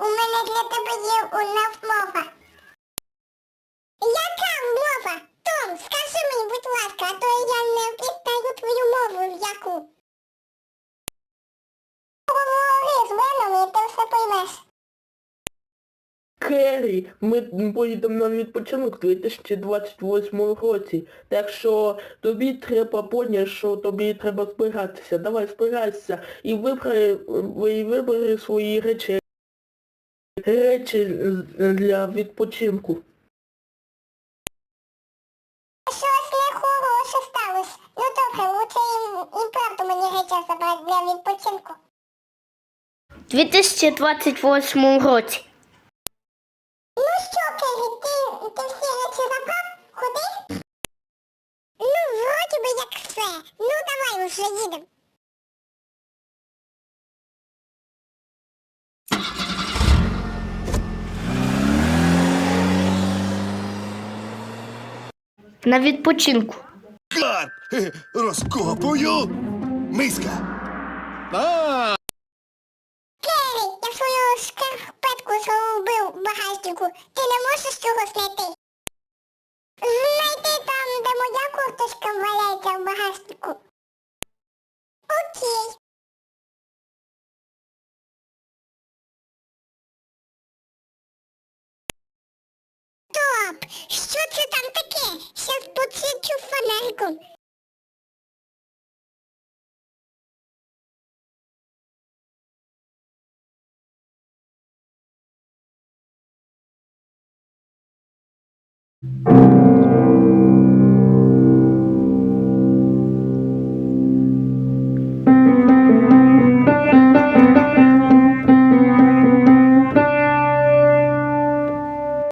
у мене для тебе є одна мова. Яка мова? Том, скажи мені, будь ласка, а то я не впізнаю твою мову яку. Говори з мене, і ти все поймеш. Керрі, ми поїдемо на відпочинок у 2028 році. Так що тобі треба поняти, що тобі треба збиратися. Давай збирайся і вибери, і вибери свої речі. Речі для відпочинку. Щось нехороше сталося. Ну добре, лучше і, і правду мені речі забрати для відпочинку. У 2028 році. Ну що, Кері, ти, ти всі речі забрав? Ходив? Ну, вроді би як все. Ну давай уже їдемо. На відпочинку. Карп! Розкопую! Миска! А! Кері, я свою шкарпетку загубив в багажнику. Ти не можеш цього знайти? Знайти там, де моя курточка валяється в багажнику. Окей. Стоп! Що you